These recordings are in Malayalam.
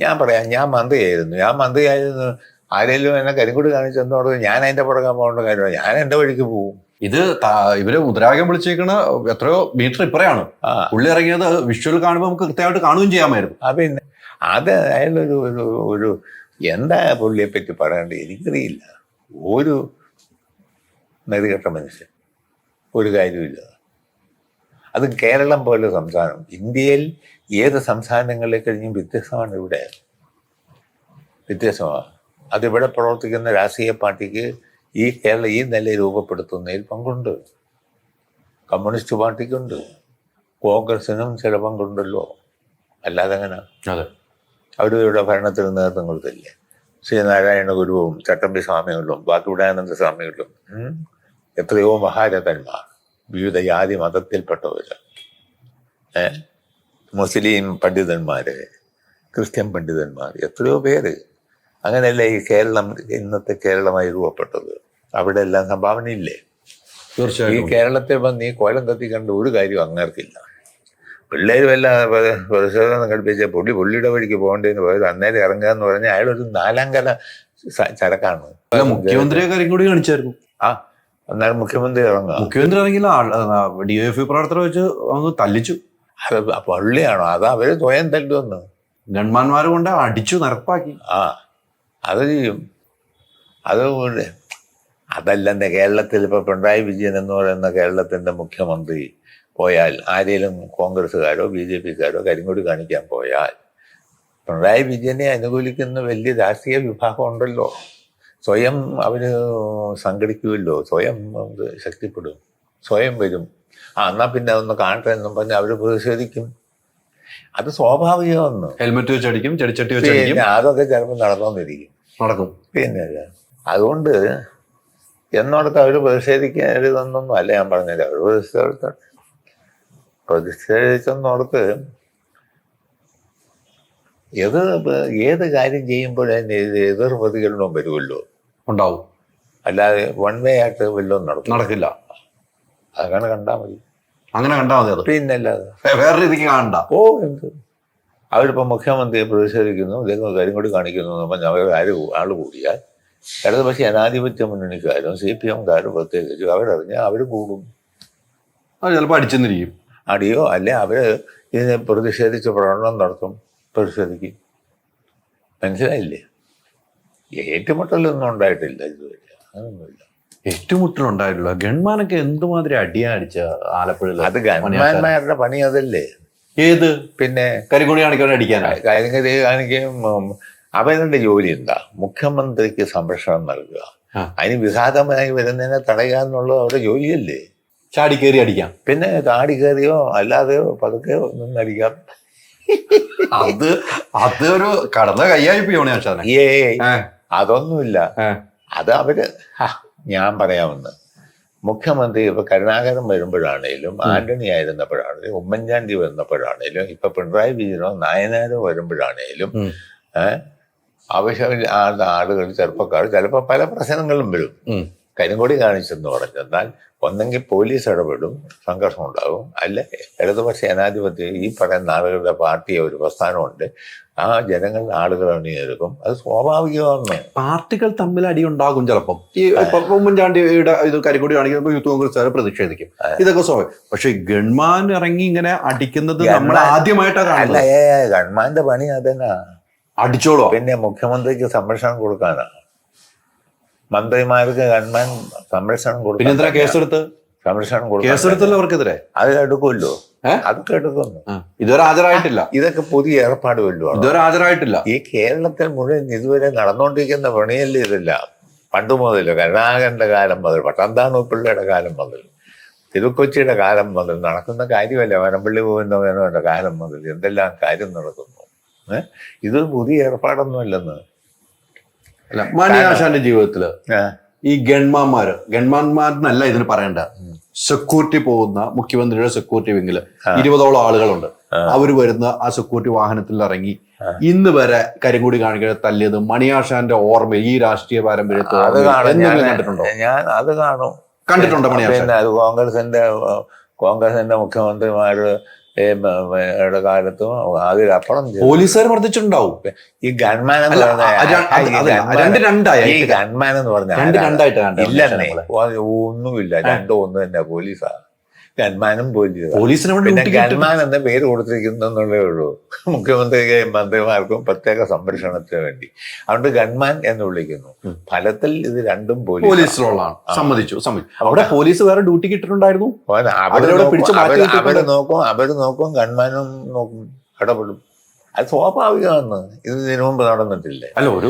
ഞാൻ പറയാം ഞാൻ മന്ത്രിയായിരുന്നു ഞാൻ മന്ത്രിയായിരുന്നു ആരെങ്കിലും എന്നെ കരിങ്കുടി കാണിച്ചെന്നോട് ഞാൻ അതിന്റെ പുറകെ പോകേണ്ട കാര്യമില്ല. ഞാൻ എന്റെ വഴിക്ക് പോകും. ഇത് ഇവർ മുദ്രാവാക്യം വിളിച്ചേക്കണ എത്രയോ മീറ്റർ ഇപ്പറയാണ്. ഉള്ളി പുള്ളി ഇറങ്ങിയത് വിഷ്വൽ കാണുമ്പോൾ നമുക്ക് കൃത്യമായിട്ട് കാണുകയും ചെയ്യാമായിരുന്നു. ആ പിന്നെ. അത് അയാളൊരു ഒരു ഒരു എന്താ പുള്ളിയെ പറ്റി പറയേണ്ടത്? എനിക്കറിയില്ല. ഒരു നെറികെട്ട മനുഷ്യൻ. ഒരു കാര്യമില്ല അത് കേരളം പോലെ സംസ്ഥാനം ഇന്ത്യയിൽ ഏത് സംസ്ഥാനങ്ങളെ കഴിഞ്ഞും വ്യത്യസ്തമാണ് ഇവിടെ. വ്യത്യസ്തമാണ്. അതിവിടെ പ്രവർത്തിക്കുന്ന രാഷ്ട്രീയ പാർട്ടിക്ക് ഈ കേരള ഈ നില രൂപപ്പെടുത്തുന്നതിൽ പങ്കുണ്ട്. കമ്മ്യൂണിസ്റ്റ് പാർട്ടിക്കുണ്ട്. കോൺഗ്രസിനും ചില പങ്കുണ്ടല്ലോ. അല്ലാതെ അങ്ങനെ അതെ. അവരുടെ ഭരണത്തിന് നേതൃത്വം കൊടുത്തില്ലേ? ശ്രീനാരായണ ഗുരുവും ചട്ടമ്പി സ്വാമികളും ബാക്കിവിടാനന്ദ സ്വാമികളും എത്രയോ മഹാരഥന്മാർ വിവിധ ജാതി മതത്തിൽപ്പെട്ടവർ ഏ? മുസ്ലിം പണ്ഡിതന്മാര് ക്രിസ്ത്യൻ പണ്ഡിതന്മാർ എത്രയോ പേര് അങ്ങനെയല്ലേ ഈ കേരളം ഇന്നത്തെ കേരളമായി രൂപപ്പെട്ടത്? അവിടെ എല്ലാം സംഭാവനയില്ലേ? ഈ കേരളത്തെ കേരളത്തിൽ വന്ന് ഈ കോലം കത്തിക്കേണ്ട ഒരു കാര്യവും അങ്ങേർക്കില്ല. പിള്ളേർ വല്ല പ്ര- പ്രതിഷേധം സംഘടിപ്പിച്ച പുള്ളി പുള്ളിയുടെ വഴിക്ക് പോകേണ്ടതെന്ന് പോയത് അന്നേരം ഇറങ്ങുക എന്ന് പറഞ്ഞാൽ അയാളൊരു നാലാം കല ചരക്കാണ്. മുഖ്യമന്ത്രിയെ കാര്യം കൂടി കാണിച്ചായിരുന്നു. ആ അന്നേരം മുഖ്യമന്ത്രി ഇറങ്ങുക. മുഖ്യമന്ത്രി ഇറങ്ങിയില്ല. ഡി എഫ് പ്രവർത്തനം വെച്ച് അങ്ങ് തല്ലിച്ചു. പള്ളിയാണോ? അത് അവർ സ്വയം തല്ലുവന്ന്. ഗൺമാന്മാർ കൊണ്ട് അടിച്ചു നടപ്പാക്കി. ആ അത് ചെയ്യും. അത് അതല്ല അതല്ലെന്ന് കേരളത്തിൽ ഇപ്പൊ പിണറായി വിജയൻ എന്ന് പറയുന്ന കേരളത്തിന്റെ മുഖ്യമന്ത്രി പോയാൽ ആരെങ്കിലും കോൺഗ്രസ്സുകാരോ ബി ജെ പിക്കാരോ കരിങ്കൊടി കാണിക്കാൻ പോയാൽ പിണറായി വിജയനെ അനുകൂലിക്കുന്ന വലിയ രാഷ്ട്രീയ വിഭാഗം ഉണ്ടല്ലോ. സ്വയം അവർ സംഘടിക്കുമല്ലോ. സ്വയം ശക്തിപ്പെടും. സ്വയം വരും. ആ എന്നാ പിന്നെ അതൊന്ന് കാണട്ടെ എന്നും പറഞ്ഞ് അവർ പ്രതിഷേധിക്കും. അത് സ്വാഭാവികമെന്ന് ഹെൽമെറ്റ് വെച്ചടിക്കും ചെടിച്ചട്ടി വെച്ചടിക്കും. അതൊക്കെ ചിലപ്പോൾ നടന്നുകൊണ്ടിരിക്കും നടക്കും. പിന്നെ അതുകൊണ്ട് എന്നോടത്ത് അവർ പ്രതിഷേധിക്കരുതെന്നൊന്നും അല്ല ഞാൻ പറഞ്ഞില്ല അവർ പ്രതിഷേധിച്ചോട്ടെ പ്രതിഷേധിച്ചെന്നോടത്ത് ഏത് ഏത് കാര്യം ചെയ്യുമ്പോഴും എതിർ പ്രതികരണവും വരുമല്ലോ? ഉണ്ടാവും. അല്ലാതെ വൺ വേ ആയിട്ട് വല്ലതും നടക്കും നടക്കില്ല. അങ്ങനെ കണ്ടാൽ മതി. അങ്ങനെ കണ്ടാൽ മതി അത്. പിന്നെ അല്ലാതെ വേറെ രീതിക്ക് കാണണ്ട. ഓ എന്ത്? അവരിപ്പോൾ മുഖ്യമന്ത്രിയെ പ്രതിഷേധിക്കുന്നു ഇദ്ദേഹം കാര്യം കൂടി കാണിക്കുന്നു എന്ന് അവർ ആര് ആൾ ആൾ കൂടിയാൽ ഇടതുപക്ഷ ജനാധിപത്യ മുന്നണിക്കാരും സി പി എംകാരും പ്രത്യേകിച്ച് അവരറിഞ്ഞാൽ അവർ കൂടും. അത് ചിലപ്പോൾ അടിച്ചെന്നിരിക്കും. അടിയോ അല്ലെ അവർ ഇതിനെ പ്രതിഷേധിച്ച് പ്രകടനം നടത്തും പ്രതിഷേധിക്കും. മനസ്സിലായില്ലേ? ഏറ്റുമുട്ടലൊന്നും ഉണ്ടായിട്ടില്ല ഇതുവരെ. അങ്ങനൊന്നുമില്ല. ഏറ്റുമുട്ടലുണ്ടായിട്ടില്ല ഗൺമാനൊക്കെ എന്തുമാതിരി അടിയാടിച്ച ആലപ്പുഴ ആലപ്പുഴയിൽ അത് ഗൺമാന്മാരുടെ പണി അതല്ലേ? ഏത്? പിന്നെ കരിങ്കൊടി കാണിക്കാൻ അടിക്കാനായി കാര്യങ്ങൾ കാണിക്കുകയും അവരുടെ ജോലി എന്താ? മുഖ്യമന്ത്രിക്ക് സംരക്ഷണം നൽകുക. അതിന് വിഘാതമായി വരുന്നതിനെ തടയുക എന്നുള്ളത് അവരുടെ ജോലിയല്ലേ? ചാടി കയറി അടിക്കാം. പിന്നെ ചാടി കയറിയോ അല്ലാതെയോ പതുക്കെയോ നിന്നടിക്കാം അത് അത് ഒരു കടന്ന കൈയായി പോയോണേ അതൊന്നുമില്ല. അത് അവർ ഞാൻ പറയാമെന്ന് മുഖ്യമന്ത്രി ഇപ്പൊ കരുണാകരൻ വരുമ്പോഴാണേലും ആന്റണി ആയിരുന്നപ്പോഴാണേലും ഉമ്മൻചാണ്ടി വരുന്നപ്പോഴാണേലും ഇപ്പൊ പിണറായി വിജയനോ നായനാരോ വരുമ്പോഴാണേലും ആവശ്യമില്ലാത്ത ആളുകൾ ചെറുപ്പക്കാർ ചിലപ്പോൾ പല പ്രശ്നങ്ങളും വരും. കരിങ്കൊടി കാണിച്ചെന്ന് പറഞ്ഞെന്നാൽ ഒന്നെങ്കിൽ പോലീസ് ഇടപെടും സംഘർഷം ഉണ്ടാകും. അല്ല ഇടതുപക്ഷ ജനാധിപത്യം ഈ പറയുന്ന ആളുകളുടെ പാർട്ടി ഒരു പ്രസ്ഥാനമുണ്ട്. ആ ജനങ്ങളുടെ ആളുകൾ അണിനിരക്കും. അത് സ്വാഭാവികമാണ് പാർട്ടികൾ തമ്മിൽ അടി ഉണ്ടാകും ചിലപ്പം. ഈ ഉമ്മൻചാണ്ടിയുടെ ഇത് കരിങ്കൊടി കാണിക്കുമ്പോൾ യൂത്ത് കോൺഗ്രസ് പ്രതിഷേധിക്കും. ഇതൊക്കെ സ്വാഭാവികം. പക്ഷെ ഗൺമാൻ ഇറങ്ങി ഇങ്ങനെ അടിക്കുന്നത് നമ്മൾ ആദ്യമായിട്ടാണ് അല്ല ഗൺമാന്റെ പണി അതന്നെ. അടിച്ചോളൂ. പിന്നെ മുഖ്യമന്ത്രിക്ക് സംരക്ഷണം കൊടുക്കാനാ. മന്ത്രിമാർക്ക് ഗവൺമെന്റ് സംരക്ഷണം കൊടുക്കും കേസെടുത്ത്? സംരക്ഷണം കൊടുക്കും അവർക്കെതിരെ. അത് എടുക്കുമല്ലോ? അതൊക്കെ എടുക്കുന്നു. ഇതുവരെ ഹാജരായിട്ടില്ല. ഇതൊക്കെ പുതിയ ഏർപ്പാട് വല്ലതും ഇതുവരെ ഹാജരായിട്ടില്ല. ഈ കേരളത്തിൽ മുഴുവൻ ഇതുവരെ നടന്നുകൊണ്ടിരിക്കുന്ന പണിയല്ലേ ഇതല്ല? പണ്ട് മുതൽ കരുണാകരന്റെ കാലം മുതൽ പട്ടന്താണു പിള്ളയുടെ കാലം മുതൽ തിരുക്കൊച്ചിയുടെ കാലം മുതൽ നടക്കുന്ന കാര്യമല്ല? വനപ്പള്ളി ഗോവിന്ദമേനോന്റെ കാലം മുതൽ എന്തെല്ലാം കാര്യം നടക്കുന്നു? ഏഹ് ഇത് പുതിയ ഏർപ്പാടൊന്നുമല്ലെന്ന്. അല്ല മാനിയാശാന്റെ ജീവിതത്തിൽ ഈ ഗൺമാന്മാര് ഗൺമാന്മാരെന്നല്ല ഇതിന് പറയണ്ട. സെക്യൂരിറ്റി പോകുന്ന മുഖ്യമന്ത്രിയുടെ സെക്യൂരിറ്റി വിങ്ങിൽ ഇരുപതോളം ആളുകളുണ്ട്. അവർ വരുന്ന ആ സെക്യൂരിറ്റി വാഹനത്തിൽ ഇറങ്ങി ഇന്ന് വരെ കരിങ്കുടി കാണിക്കാൻ തല്ലിയത് മണിയാഷാന്റെ ഓർമ്മ ഈ രാഷ്ട്രീയ പാരമ്പര്യത്തെ അത് ഓർമ്മയിൽ കാണും. എന്തെങ്കിലും ഞാൻ കണ്ടിട്ടുണ്ടോ? ഞാൻ അത് കാണും. കണ്ടിട്ടുണ്ടോ മണിയാശാൻ കോൺഗ്രസിന്റെ കോൺഗ്രസിന്റെ മുഖ്യമന്ത്രിമാര് കാലത്തും അതിലപ്പുറം അപ്പുറം പോലീസുകാർ മർദ്ദിച്ചിട്ടുണ്ടാവും. ഈ ഗൺമാൻ എന്ന് അല്ല, പറഞ്ഞ അത് ര- അത് ഈ ഗൺമാൻ- എന്ന് പറഞ്ഞാൽ ഇല്ലെന്നേ. ഒന്നുമില്ല. രണ്ടും ഒന്ന് തന്നെ പോലീസാ ഗൺമാനും പോലീസാ പോലീസിനെ പിന്നെ ഗൺമാൻ എന്ന പേര് കൊടുത്തിരിക്കുന്നു എന്നുള്ളേ ഉള്ളൂ. മുഖ്യമന്ത്രിക്ക് മന്ത്രിമാർക്കും പ്രത്യേക സംരക്ഷണത്തിന് വേണ്ടി. അതുകൊണ്ട് ഗൺമാൻ എന്ന് വിളിക്കുന്നു. ഫലത്തിൽ ഇത് രണ്ടും പോലീസ് പോലീസിലുള്ളതാണ് സമ്മതിച്ചു സമ്മതിച്ചു. അവിടെ പോലീസ് വേറെ ഡ്യൂട്ടി കിട്ടിട്ടുണ്ടായിരുന്നു? അവർ നോക്കും അവർ നോക്കും ഗൺമാനും നോക്കും. ഇടപെടും. അത് സ്വാഭാവികമാണ് ഇത് ഇതിനു മുമ്പ് നടന്നിട്ടില്ലേ? അല്ല ഒരു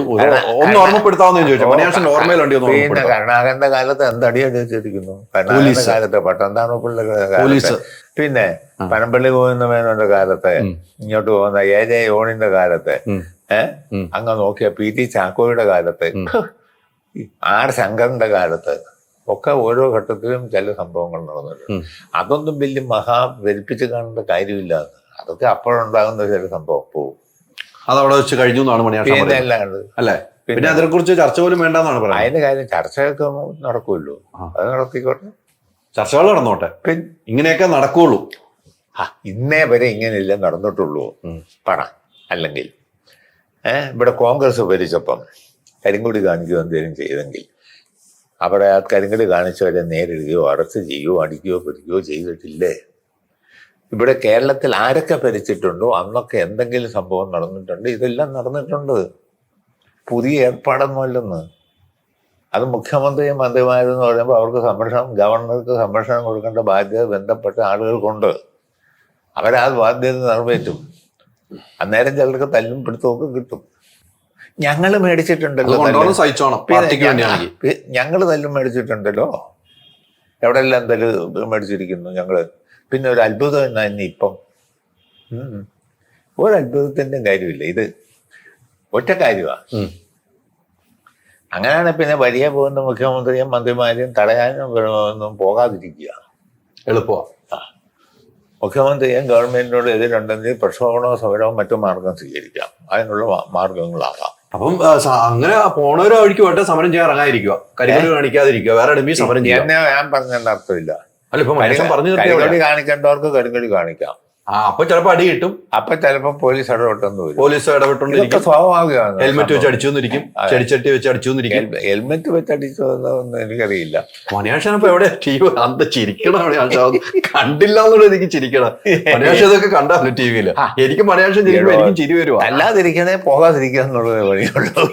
ഒന്ന് ഓർമ്മപ്പെടുത്താവുന്ന ചോദിച്ചു. മണിയാശൻ ഓർമ്മയിലുണ്ട് പിന്നെ കരുണാകരന്റെ കാലത്ത് എന്തടിയാണ് ചോദിച്ചിരിക്കുന്നു കരുണാകരന്റെ. കാലത്ത് പട്ടന്താണപ്പിള്ള പോലീസ്. പിന്നെ. പനമ്പള്ളി ഗോവിന്ദ മേനോന്റെ കാലത്ത് ഇങ്ങോട്ട് പോകുന്ന എ ജെ യോണിന്റെ കാലത്ത് ഏഹ് അങ്ങ് നോക്കിയ പി ടി ചാക്കോയുടെ കാലത്ത് ആർ ശങ്കറിന്റെ കാലത്ത് ഒക്കെ ഓരോ ഘട്ടത്തിലും ചില സംഭവങ്ങൾ നടന്നിട്ടുണ്ട്. അതൊന്നും വലിയ മഹാ വലിപ്പിച്ച് കാണേണ്ട കാര്യമില്ല അതൊക്കെ അപ്പോഴുണ്ടാകുന്ന ചില സംഭവം. പോവും അതവിടെ വെച്ച് കഴിഞ്ഞു എന്നാണ് പിന്നെ അല്ലാണ്ട് അല്ലേ? പിന്നെ അതിനെ കുറിച്ച് ചർച്ച പോലും വേണ്ടെന്നാണ് പറയുന്നത്. അതിന്റെ കാര്യം ചർച്ചയൊക്കെ നടക്കുമല്ലോ. അത് നടത്തിക്കോട്ടെ. ചർച്ചകൾ നടന്നോട്ടെ. ഇങ്ങനെയൊക്കെ നടക്കുള്ളൂ. ആ, ഇന്നേ വരെ ഇങ്ങനെയല്ല നടന്നിട്ടുള്ളൂ. പണ പറ. അല്ലെങ്കിൽ ഇവിടെ കോൺഗ്രസ് ഭരിച്ചപ്പം കരിങ്കുടി കാണിക്കുകയോ എന്തെങ്കിലും ചെയ്തെങ്കിൽ അവിടെ ആ കരിങ്കുടി കാണിച്ചവരെ നേരിടുകയോ അറസ്റ്റ് ചെയ്യുകയോ അടിക്കുകയോ പിടിക്കുകയോ ചെയ്തിട്ടില്ലേ? ഇവിടെ കേരളത്തിൽ ആരൊക്കെ ഭരിച്ചിട്ടുണ്ടോ അന്നൊക്കെ എന്തെങ്കിലും സംഭവം നടന്നിട്ടുണ്ട്. ഇതെല്ലാം നടന്നിട്ടുണ്ട്. പുതിയ ഏർപ്പാടൊന്നുമല്ലെന്ന്. അത് മുഖ്യമന്ത്രിയും മന്ത്രിമാരെന്ന് പറയുമ്പോൾ അവർക്ക് സംരക്ഷണം ഗവർണർക്ക് സംരക്ഷണം കൊടുക്കേണ്ട ബാധ്യത ബന്ധപ്പെട്ട ആളുകൾക്കുണ്ട്. അവരാ ബാധ്യത നിറവേറ്റും. അന്നേരം ചിലർക്ക് തല്ലും പിടുത്തമൊക്കെ കിട്ടും. ഞങ്ങൾ മേടിച്ചിട്ടുണ്ടല്ലോ ഞങ്ങൾ തല്ലും മേടിച്ചിട്ടുണ്ടല്ലോ. എവിടെല്ലാം തല്ല് മേടിച്ചിരിക്കുന്നു ഞങ്ങൾ? പിന്നെ ഒരു അത്ഭുതം എന്ന് തന്നെ ഇപ്പം. ഒരു അത്ഭുതത്തിന്റെ കാര്യമില്ല. ഇത് ഒറ്റ കാര്യമാണ്. അങ്ങനെയാണ് പിന്നെ വലിയ പോകുന്ന മുഖ്യമന്ത്രിയും മന്ത്രിമാരെയും തടയാനും ഒന്നും പോകാതിരിക്കുക. എളുപ്പമാണ് മുഖ്യമന്ത്രിയും ഗവൺമെന്റിനോട് എതിരുണ്ടെങ്കിൽ പ്രക്ഷോഭണോ സമരമോ മറ്റു മാർഗം സ്വീകരിക്കാം. അതിനുള്ള മാർഗങ്ങളാകാം. അപ്പം അങ്ങനെ പോണവരോ വഴിക്ക് വേണ്ട സമരം ചെയ്യാൻ ഇറങ്ങാതിരിക്കുക. കരികൊടി കാണിക്കാതിരിക്കുക. വേറെ സമരം ചെയ്യാൻ ഞാൻ പറഞ്ഞതിന്റെ അർത്ഥമില്ല. അല്ല ഇപ്പൊ മനുഷ്യൻ പറഞ്ഞു കരിങ്കടി കാണിക്കേണ്ടവർക്ക് കരിങ്കടി കാണിക്കാം. ആ അപ്പൊ ചിലപ്പോ അടി കിട്ടും. അപ്പൊ ചിലപ്പോ പോലീസ് ഇടപെട്ടെന്ന് വരും. പോലീസ് ഇതൊക്കെ ഇടപെട്ടോണ്ടിരിക്കും സ്വാഭാവികമാണ്. ഹെൽമെറ്റ് വെച്ച് അടിച്ചു എന്നിരിക്കും ചെടിച്ചട്ടി വെച്ച് അടിച്ചു എന്നിരിക്കും ഹെൽ- ഹെൽമെറ്റ് വെച്ച് അടിച്ചതെന്നൊന്നും എനിക്കറിയില്ല. മനേഷൻ അപ്പൊ എവിടെ? ടി വി അന്ത ചിരിക്കണം കണ്ടില്ല എന്നുള്ളത് എനിക്ക് ചിരിക്കണം. മണിയാശൻ ഇതൊക്കെ കണ്ടാലോ ടി വിയിൽ. എനിക്ക് മനേഷൻ ചിരിക്കുമ്പോ. എനിക്കും ചിരി വരുവാ. അല്ലാതിരിക്കണേ പോകാതിരിക്കുക എന്നുള്ളത് വഴിയുള്ളൂ.